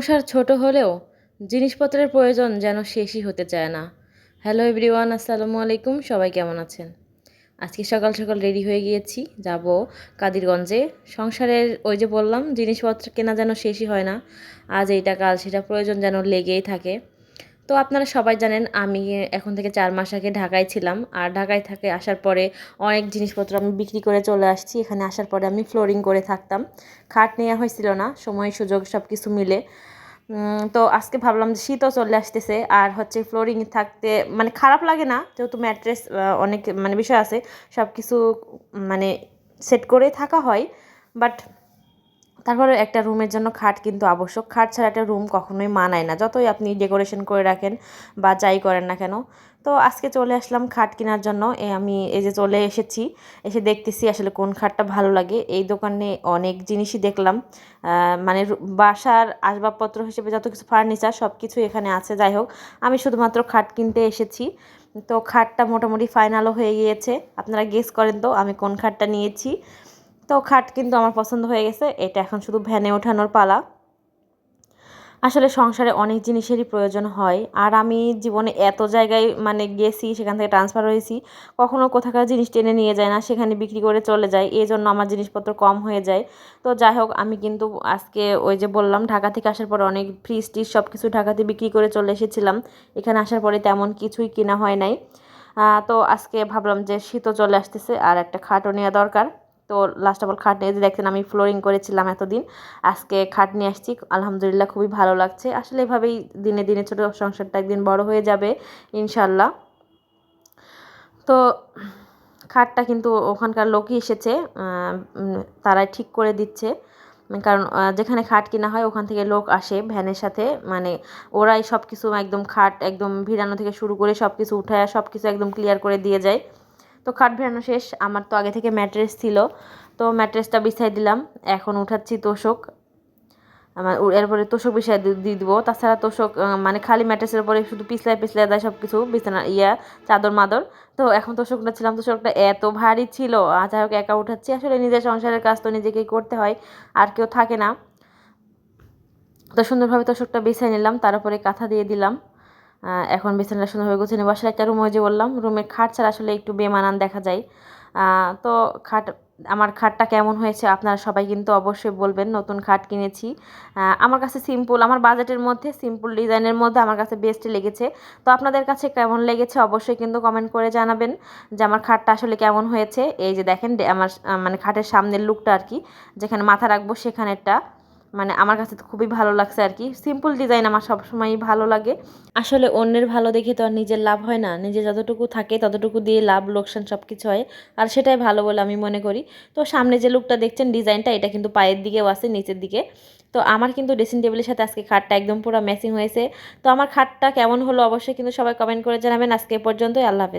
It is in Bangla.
সংসার ছোট হলেও জিনিসপত্রের প্রয়োজন যেন শেষই হতে চায় না। হ্যালো এভরিওয়ান, আসসালামু আলাইকুম, সবাই কেমন আছেন? আজকে সকাল সকাল রেডি হয়ে গিয়েছি, যাব কাদিরগঞ্জে। সংসারের ওই যে বললাম, জিনিসপত্র কেনা যেন শেষই হয় না। আজ এইটা কাল, সেটা প্রয়োজন যেন লেগেই থাকে। তো আপনারা সবাই জানেন, আমি এখন থেকে চার মাস আগে ঢাকায় ছিলাম। আর ঢাকায় থাকে আসার পরে অনেক জিনিসপত্র আমি বিক্রি করে চলে আসছি। এখানে আসার পরে আমি ফ্লোরিং করে থাকতাম। খাট নেওয়া হয়েছিল না, সময় সুযোগ সব কিছু মিলে তো আজকে ভাবলাম যে শীতও চলে আসতেছে। আর হচ্ছে ফ্লোরিং থাকতে মানে খারাপ লাগে না, যেহেতু ম্যাট্রেস অনেক মানে বিষয় আছে। সব কিছু মানে সেট করে থাকা হয়। বাট তারপরে একটা রুমের জন্য খাট কিন্তু আবশ্যক। খাট ছাড়া একটা রুম কখনোই মানায় না। যতই আপনি ডেকোরেশন করে রাখেন বা যাই করেন না কেন। তো আজকে চলে আসলাম খাট কেনার জন্য। আমি এই যে চলে এসেছি, এসে দেখতেছি আসলে কোন খাটটা ভালো লাগে। এই দোকানে অনেক জিনিসই দেখলাম। মানে বাসার আসবাবপত্র হিসেবে যত কিছু ফার্নিচার সব কিছু এখানে আছে। যাই হোক, আমি শুধুমাত্র খাট কিনতে এসেছি। তো খাটটা মোটামুটি ফাইনালও হয়ে গিয়েছে। আপনারা গেস করেন তো আমি কোন খাটটা নিয়েছি। তো খাট কিন্তু আমার পছন্দ হয়ে গেছে। এটা এখন শুধু ভ্যানে ওঠানোর পালা। আসলে সংসারে অনেক জিনিসেরই প্রয়োজন হয়। আর আমি জীবনে এত জায়গায় মানে গেছি, সেখান থেকে ট্রান্সফার হয়েছি কখনও কোথাকার জিনিস টেনে নিয়ে যায় না, সেখানে বিক্রি করে চলে যায়। এই জন্য আমার জিনিসপত্র কম হয়ে যায়। তো যাই হোক, আমি কিন্তু আজকে ওই যে বললাম, ঢাকা থেকে আসার পরে অনেক ফ্রিজ টিজ সব কিছু ঢাকাতে বিক্রি করে চলে এসেছিলাম। এখানে আসার পরে তেমন কিছুই কেনা হয় নাই। তো আজকে ভাবলাম যে শীতও চলে আসতেছে, আর একটা খাটও নেওয়া দরকার। তো লাস্ট অফ অল খাট নিয়ে দেখছেন আমি ফ্লোরিং করেছিলাম এতদিন, আজকে খাট নিয়ে আসছি, আলহামদুলিল্লাহ খুবই ভালো লাগছে। আসলে এভাবেই দিনে দিনে ছোটো সংসারটা একদিন বড় হয়ে যাবে ইনশাল্লাহ তো খাটটা কিন্তু ওখানকার লোকই এসেছে তারাই ঠিক করে দিচ্ছে। কারণ যেখানে খাট কিনা হয় ওখান থেকে লোক আসে ভ্যানের সাথে মানে ওরাই সব কিছু একদম খাট একদম ভিড়ানো থেকে শুরু করে সব কিছু উঠায় সব কিছু একদম ক্লিয়ার করে দিয়ে যায়। তো খাট ভেড়ানো শেষ। আমার তো আগে থেকে ম্যাট্রেস ছিল, তো ম্যাট্রেসটা বিছাই দিলাম। এখন উঠাচ্ছি তোষক। আমার এরপরে তোষক বিছাই দিয়ে দিব। তাছাড়া তোষক মানে খালি ম্যাট্রেসের উপরে শুধু পিছলায় পিছলায় দেয় সব কিছু বিছানা, ইয়া, চাদর মাদর। তো এখন তোষকটা ছিলাম। তোষকটা এত ভারী ছিল। যাই হোক, একা উঠাচ্ছি। আসলে নিজের সংসারের কাজ তো নিজেকেই করতে হয়, আর কেউ থাকে না। তো সুন্দরভাবে তোষকটা বিছাই নিলাম। তারপরে কাঁথা দিয়ে দিলাম। এখন বিছানাটা সুন্দরভাবে গুছিয়ে নেব আসলে একটা রুম যে বললাম রুমে খাট ছাড়া আসলে একটু বেমানান দেখা যায়। তো খাট, আমার খাটটা কেমন হয়েছে আপনারা সবাই কিন্তু অবশ্যই বলবেন, নতুন খাট কিনেছি। আমার কাছে সিম্পল আমার বাজেটের মধ্যে সিম্পল ডিজাইনের মধ্যে আমার কাছে বেস্ট লেগেছে। তো আপনাদের কাছে কেমন লেগেছে অবশ্যই কিন্তু কমেন্ট করে জানাবেন যে আমার খাটটা আসলে কেমন হয়েছে। এই যে দেখেন আমার মানে খাটের সামনের লুকটা আর কি, যেখানে মাথা রাখব সেখানেরটা। মানে আমার কাছে তো খুবই ভালো লাগছে আর কি। সিম্পল ডিজাইন আমার সবসময়ই ভালো লাগে। আসলে অন্যের ভালো দেখে তো আর নিজের লাভ হয় না। নিজে যতটুকু থাকে ততটুকু দিয়ে লাভ, লোকসান সব কিছু হয়। আর সেটাই ভালো বলে আমি মনে করি। তো সামনে যে লুকটা দেখছেন ডিজাইনটা এটা কিন্তু পায়ের দিকেও আছে, নিচের দিকে। তো আমার কিন্তু ড্রেসিং টেবিলের সাথে আজকে খাটটা একদম পুরো ম্যাচিং হয়েছে। তো আমার খাটটা কেমন হলো অবশ্যই কিন্তু সবাই কমেন্ট করে জানাবেন। আজকে পর্যন্তই, আল্লাহ হাফেজ।